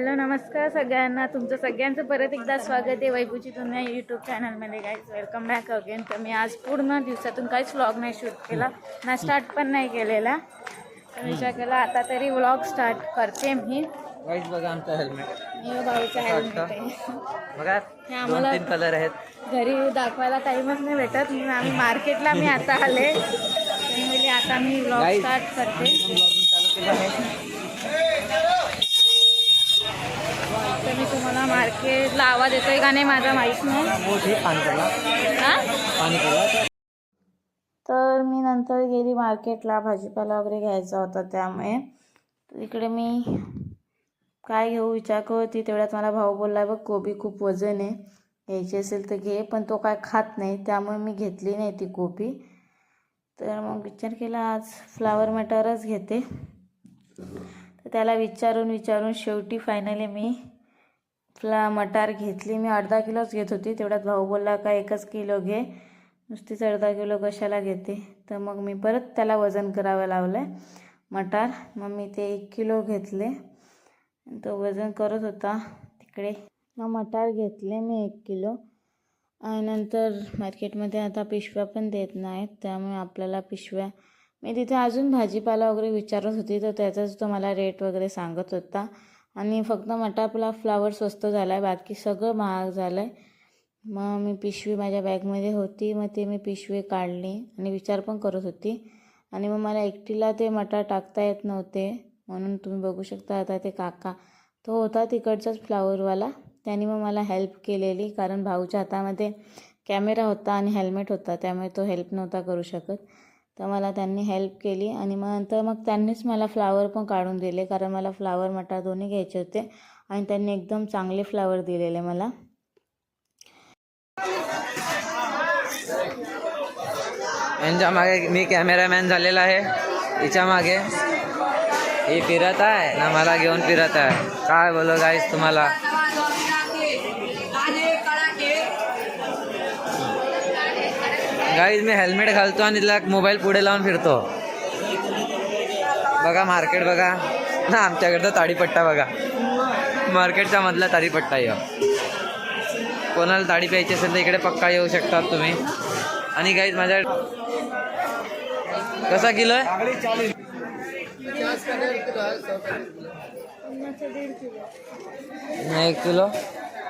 Hello नमस्कार सगळ्यांना. तुमचं सगळ्यांचं परत एकदा स्वागत आहे वैभूची तुम्ही यूट्यूब चॅनलमध्ये गाईज वेलकम बॅक अगेन तर मी आज पूर्ण दिवसातून काहीच व्लॉग नाही शूट केला. ना स्टार्ट पण नाही केलेला. तर विचार केला आता तरी व्लॉग स्टार्ट करते मी. वाईट बघा आमचा हेल्मेट भाऊचा हेल्मेट आहे. बघा हे दोन आम्हाला तीन कलर आहेत. घरी दाखवायला टाईमच नाही भेटत. म्हणून आम्ही मार्केटला मी आता आले. आता मी व्लॉग स्टार्ट करते ब्लॉगिंग चालू केलं आहे तर मी तुम्हाला मार्केटला आवाज येतोय का नाही माझा माहीत नाही. तर मी नंतर गेली मार्केटला भाजीपाला वगैरे घ्यायचा होता त्यामुळे. तर इकडे मी काय घेऊ विचार करती तेवढ्यात मला भाऊ बोलला बघ कोबी खूप वजन आहे. घ्यायची असेल तर घे पण तो काय खात नाही त्यामुळे मी घेतली नाही ती कोबी. तर मग विचार केला आज फ्लावर मटरच घेते. तर त्याला विचारून विचारून शेवटी फायनली मी फ्ला मटार घेतली. मी अर्धा किलोच घेत होती. तेवढ्यात भाऊ बोलला का एकच किलो घे. नुसतीच अर्धा किलो कशाला घेते? तर मग मी परत त्याला वजन करावं लावलं आहे मटार. मग मी ते एक किलो घेतले. तो वजन करत होता तिकडे. मग मटार घेतले मी एक किलो. आणि नंतर मार्केटमध्ये आता पिशव्या पण देत नाहीत. त्यामुळे आपल्याला पिशव्या मी तिथे अजून भाजीपाला वगैरे विचारत होती. तर त्याचाच तो मला रेट वगैरे सांगत होता. आणि फक्त मटापला फ्लावर स्वस्त झाला आहे बाकी सगळं महाग झालं आहे मग मी पिशवी माझ्या बॅगमध्ये होती मग ते मी पिशवी काढली आणि विचार पण करत होती. आणि मग मला एकटीला ते मटार टाकता येत नव्हते म्हणून तुम्ही बघू शकता आता ते काका. तो होता तिकडचाच फ्लावरवाला त्याने मग मला हेल्प केलेली कारण भाऊच्या हातामध्ये कॅमेरा होता आणि हेल्मेट होता त्यामुळे तो हेल्प नव्हता करू शकत. तर मला त्यांनी हेल्प केली आणि मग नंतर मग त्यांनीच मला फ्लावर पण काढून दिले. कारण मला फ्लावर मटार दोन्ही घ्यायचे होते आणि त्यांनी एकदम चांगले फ्लावर दिलेले मला. यांच्या मागे मी कॅमेरामॅन झालेला आहे. हिच्या मागे. ही फिरत आहे ना मला घेऊन फिरत आहे. काय बोलो गाईस तुम्हाला? गाईज मी हेल्मेट घालतो आणि तिला मोबाईल पुढे लावून फिरतो. बघा मार्केट बघा. ना आमच्याकडचा ताडीपट्टा बघा. मार्केटच्या मधला ताडीपट्टा येऊ कोणाला ताडी प्यायची असेल तर इकडे पक्का येऊ शकतात तुम्ही. आणि गाईज माझ्या कसा किलो आहे? एक किलो?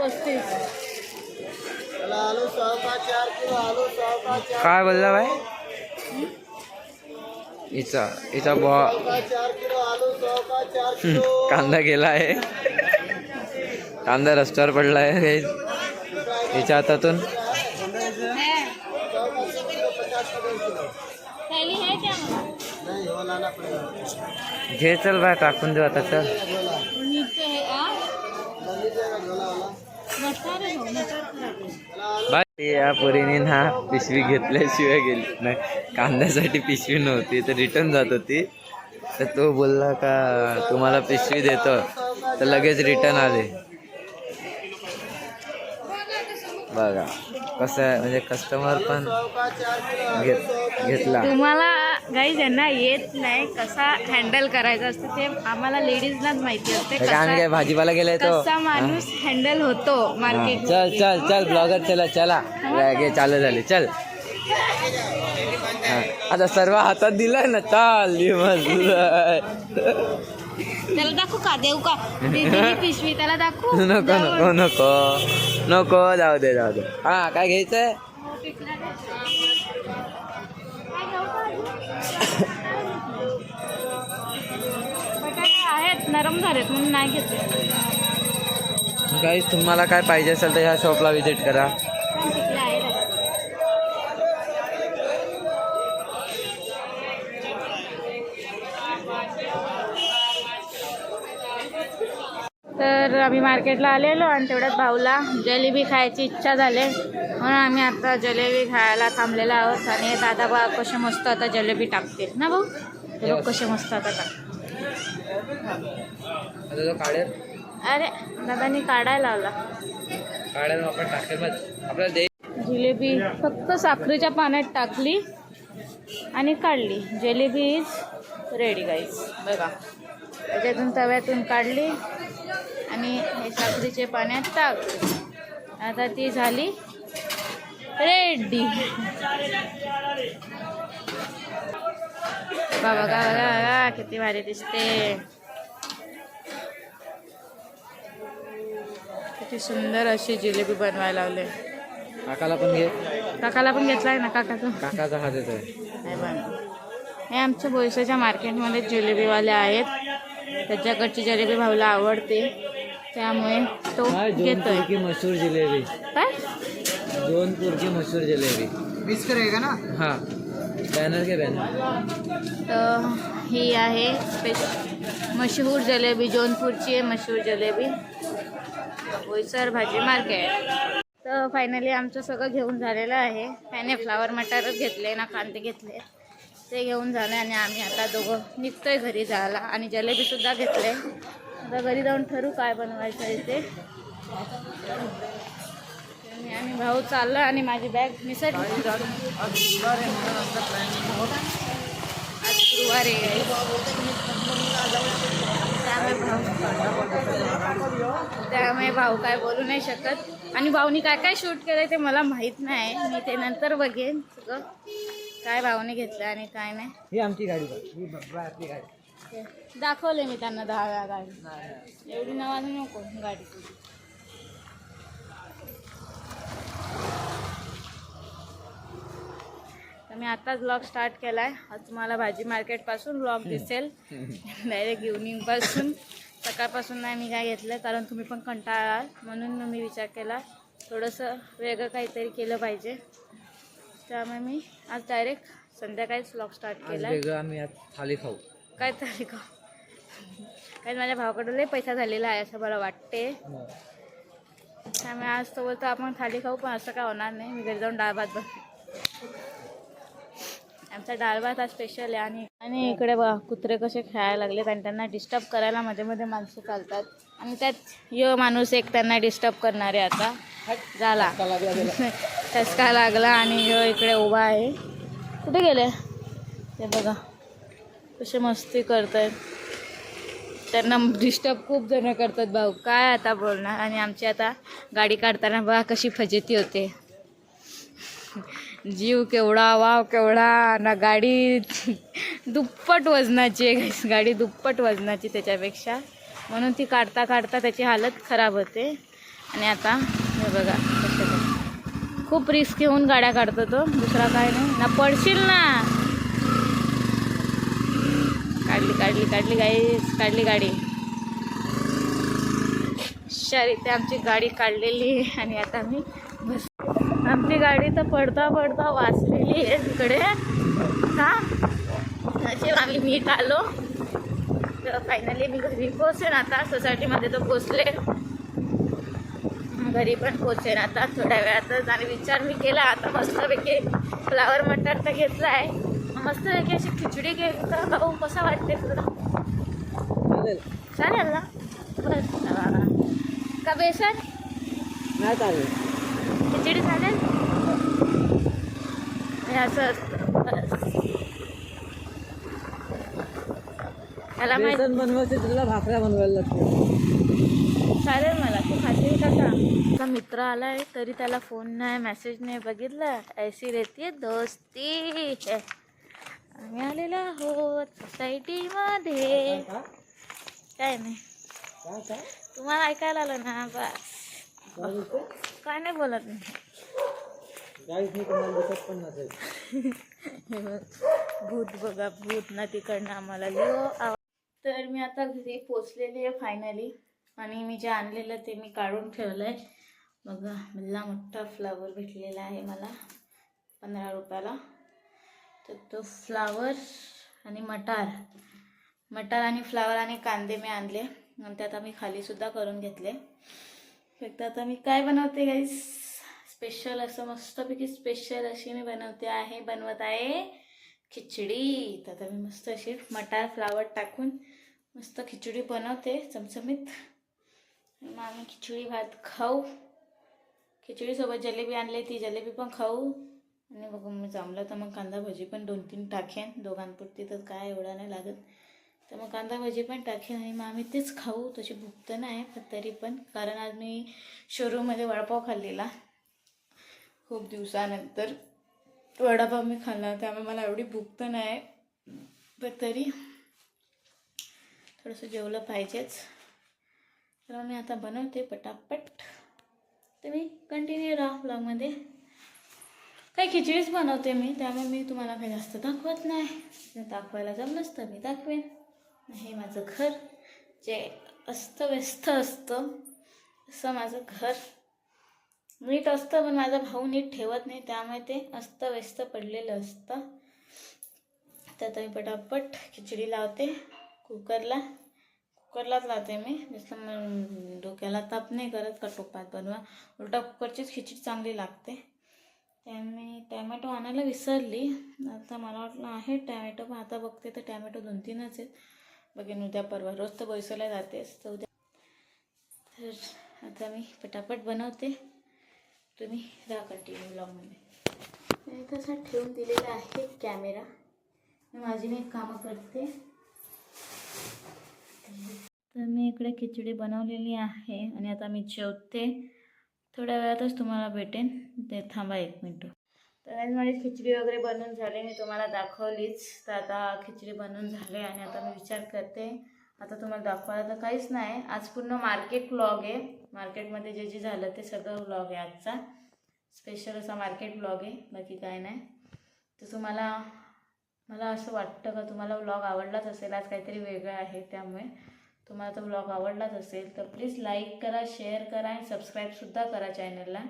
पस्तीस. काय बोलला बाय हिचा हिचा बॉ कांदा गेला आहे. कांदा रस्त्यावर पडला आहे हिच्या हातातून. घे चल बाय टाकून देऊ आता चल. या पोरीने ना पिशवी घेतल्याशिवाय गेली नाही. कांद्यासाठी पिशवी नव्हती तर रिटर्न जात होती. तर तो बोलला का तुम्हाला पिशवी देतो. तर लगेच रिटर्न आले. बघा कसं आहे म्हणजे कस्टमर पण घेत घेतला. तुम्हाला काही ज्यांना येत नाही कसा हँडल करायचा असतं ते आम्हाला लेडीजलाच माहिती असते. काय कसा भाजीपाला गेलाय तो? कसा माणूस हँडल होतो हा, मार्केट चल चल चल ब्लॉगर चला चला. घे चालू झाले चल. हा, आता सर्व हातात दिलाय ना चाल त्याला दाखवू का? देऊ का? पिशवी त्याला दाखवू? नको नको नको नको. जाऊ दे जाऊ दे. हा काय घ्यायचंय? बटाटे आहेत नरम झालेत म्हणून नाही घेतले. काही तुम्हाला काय पाहिजे असेल तर ह्या शॉपला व्हिजिट करा. आम्ही मार्केटला आलेलो आणि तेवढ्यात भाऊला जलेबी खायची इच्छा झाली. म्हणून आम्ही आता जलेबी खायला थांबलेलो आहोत आणि दादा बा कसे मस्त आता जलेबी टाकतील. ना भाऊ? बघ कसे मस्त आता टाक. अरे दादानी काढायला लावला. जिलेबी फक्त साखरेच्या पाण्यात टाकली आणि काढली. जिलेबी इज रेडी गाईज बघा. त्याच्यातून तव्यातून काढली. आणि हे साखरेचे पाण्यात टाक आता ती झाली रेडी बाबा बघा बघा किती भारी दिसते. किती सुंदर अशी जिलेबी बनवायला लावले. काकाला पण घे. काकाला पण घेतलाय ना काकाचं काकाचा हात येतोय. हे हे आमच्या बोईसाच्या मार्केटमध्ये जिलेबीवाले आहेत. त्याच्याकडची जिलेबी भाऊला आवडते. त्यामुळे तो घेतोय. जोनपुर की मशहूर जिलेबी. काय? जोनपुर की मशहूर जिलेबी. बीस करेगा ना? हाँ. बॅनर के बॅनर. तर ही आहे स्पेश मशहूर जलेबी जौनपूरची आहे मशहूर जलेबी. बोईसर भाजी मार्केट. तर फायनली आमचं सगळं घेऊन झालेलं आहे. त्याने फ्लावर मटारच घेतले ना कांदे घेतले. ते घेऊन झाले आणि आम्ही आता दोघं निघतोय घरी जायला. आणि जलेबीसुद्धा घेतले. आता घरी जाऊन ठरू काय बनवायचं आहे ते. आणि आम्ही भाऊ चाललो आणि माझी बॅग मिसळली. आज गुरुवार आहे त्यामुळे भाऊ काय बोलू नाही शकत. आणि भाऊनी काय काय शूट केलंय ते मला माहीत नाही. मी ते नंतर बघेन सगळं. काय भाऊने घेतलं आणि काय नाही. ही आमची गाडी ही आपली गाडी. दाखवले मी त्यांना दहा वेळा गाडी. एवढी नावाने नको गाडी. तुझी तर मी आताच ब्लॉग स्टार्ट केलाय. आज तुम्हाला भाजी मार्केटपासून ब्लॉग दिसेल. डायरेक्ट इव्हनिंगपासून सकाळपासून नाही मी काय घेतलं कारण तुम्ही पण कंटाळा म्हणून मी विचार केला थोडंसं वेगळं काहीतरी केलं पाहिजे. त्यामुळे मी आज डायरेक्ट संध्याकाळीच ब्लॉग स्टार्ट केला आम्ही आज थाली खाऊ. काय तरी का कारण माझ्या भावाकडे लय पैसा झालेला आहे असं मला वाटते. त्यामुळे आज तो बोलतो आपण थाली खाऊ पण असं काय होणार नाही. मी घरी जाऊन डाळ भात बस आमचा डाळ भात हा स्पेशल आहे आणि आणि इकडे बघा कुत्रे कसे खेळायला लागलेत आणि त्यांना डिस्टर्ब करायला मध्ये मध्ये माणसं चालतात. आणि त्यात यो माणूस एक त्यांना डिस्टर्ब करणारे आता. झाला. ठसका लागला आणि यो इकडे उभा आहे. कुठे गेले? ते बघा. कसे मस्ती करतायत. त्यांना डिस्टर्ब खूप जण करतात भाऊ. काय आता बोलणार? आणि आमची आता गाडी काढताना बघा कशी फजेती होते. जीव केवढा वाव केवढा ना गाडी दुप्पट वजनाची आहे गाडी दुप्पट वजनाची त्याच्यापेक्षा. म्हणून ती काढता काढता त्याची हालत खराब होते. आणि आता हे बघा खूप रिस्क घेऊन गाड्या काढतो तो. दुसरा काय नाही. ना पडशील ना. काढली काढली काढली गाई काढली गाडी. शर इथे आमची गाडी काढलेली आहे आणि आता मी बस आमची गाडी तर पडता पडता वाचलेली आहे तिकडे. हा? असे आम्ही नीट आलो. तर फायनली मी घरी पोचेन आता. सोसायटीमध्ये तर पोचले घरी पण पोचेन आता. थोड्या वेळातच. आणि विचार मी केला. आता मस्तपैकी फ्लावर मटर तर घेतला आहे मस्तपैकी अशी खिचडी तर भाऊ कसा वाटते तुला? चालेल. ना? हा. का बेसन? नाही चालेल. खिचडी चालेल? हे असं असतं त्याला बेसन बनवायचं तुला भाकऱ्या बनवायला लागते चालेल मला तू खाशील का का मित्र आलाय तरी त्याला फोन नाही मेसेज नाही बघितला. ऐसी रहती दोस्ती. आम्ही आलेलो आहोत सोसायटीमध्ये. काय नाही. तुम्हाला ऐकायला आलं ना बस. काय नाही बोलत नाही पण भूत बघा भूत ना तिकडनं आम्हाला. लिओ हो तर मी आता घरी पोचलेली आहे फायनली आणि मी जे आणलेलं ते मी काढून ठेवलं आहे बघा मला मोठा फ्लावर भेटलेला आहे मला पंधरा रुपयाला. तर तो फ्लावर आणि मटार मटार आणि फ्लावर आणि कांदे मी आणले आणि त्यात आम्ही खालीसुद्धा करून घेतले. फक्त आता मी काय बनवते गाईस स्पेशल असं मस्तपैकी स्पेशल अशी मी बनवते आहे बनवत आहे खिचडी. तर आता मी मस्त अशी मटार फ्लावर टाकून मस्त खिचडी बनवते चमचमीत. मग आम्ही खिचडी भात खाऊ. खिचडीसोबत जलेबी आणली ती जलेबी पण खाऊ. आणि बघू मग जमलं तर मग कांदा भजी पण दोन तीन टाकेन. दोघांपुरती तर काय एवढं नाही लागत. तर मग कांदा भजी पण टाकेन आणि मग आम्ही तेच खाऊ. तशी भूक तर नाही पण तरी पण. कारण आज मी शोरूममध्ये वडापाव खाल्लेला. खूप दिवसानंतर वडापाव मी खाल्ला त्यामुळे मला एवढी भूक तर नाही. पण तरी थोडंसं जेवलं पाहिजेच. तर मी आता बनवते पटापट. तुम्ही कंटिन्यू राहा ब्लॉगमध्ये काही खिचडीच बनवते मी त्यामुळे मी तुम्हाला काही जास्त दाखवत नाही. दाखवायला जमलंच तर मी दाखवेन. हे माझं घर जे अस्तव्यस्त असतं असं माझं घर. नीट असतं पण माझा भाऊ नीट ठेवत नाही त्यामुळे ते अस्तव्यस्त पडलेलं असतं. तर मी पटापट खिचडी लावते कुकरला. कुकरलाच लावते मी जसं मग डोक्याला ताप नाही करत का टोपात बनवा. उलटा कुकरचीच खिचडी चांगली लागते. त्यामुळे टॅमॅटो आणायला विसरली. आता मला वाटलं आहे टॅमॅटो पण आता बघते तर टॅमॅटो दोन तीनच आहेत. बघेन उद्या परवा रोज तर बैसायला जातेच तर उद्या. तर आता मी पटापट बनवते. तुम्ही राहा कंटिन्यू ब्लॉगमध्ये तसा ठेवून दिलेला आहे कॅमेरा मी माझी मी कामं करते. तर मी इकडे खिचडी बनवलेली आहे आणि आता मी जेवते. थोड्या वेळातच तुम्हाला भेटेन. ते थांबा एक मिनटं. तर माझी खिचडी वगैरे बनवून झाली मी तुम्हाला दाखवलीच. तर आता खिचडी बनवून झाली आणि आता मी विचार करते. आता तुम्हाला दाखवायला तर काहीच नाही. आज पूर्ण मार्केट व्लॉग आहे. मार्केटमध्ये जे जे झालं ते सगळं व्लॉग आहे आजचा. स्पेशल असा मार्केट व्लॉग आहे बाकी काय नाही. तर तुम्हाला मला असं वाटतं का तुम्हाला व्लॉग आवडलाच असेल. आज काहीतरी वेगळं आहे त्यामुळे. तुम्हाला तो ब्लॉग आवडलाच असेल तर प्लीज लाईक करा शेअर करा आणि सबस्क्राईबसुद्धा करा चॅनलला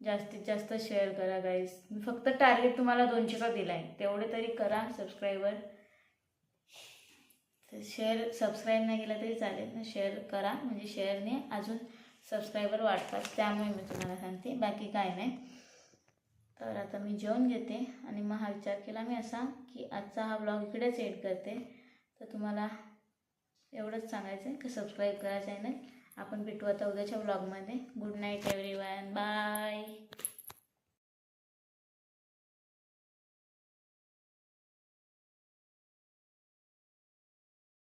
जास्तीत जास्त शेअर करा गाईज मी फक्त टार्गेट तुम्हाला दोनशेचा दिला आहे तेवढे तरी करा सबस्क्राईबर शेअर सबस्क्राईब नाही केला तरी चालेल ना. शेअर करा म्हणजे शेअरने अजून सबस्क्रायबर वाढतात. त्यामुळे मी तुम्हाला सांगते. बाकी काय नाही. तर आता मी जेवण घेते आणि मग हा विचार केला मी असा की आजचा हा ब्लॉग इकडेच एड करते. तर तुम्हाला एवढंच सांगायचं आहे की सबस्क्राईब करा चॅनल आपण भेटू आता उद्याच्या ब्लॉगमध्ये good night everyone bye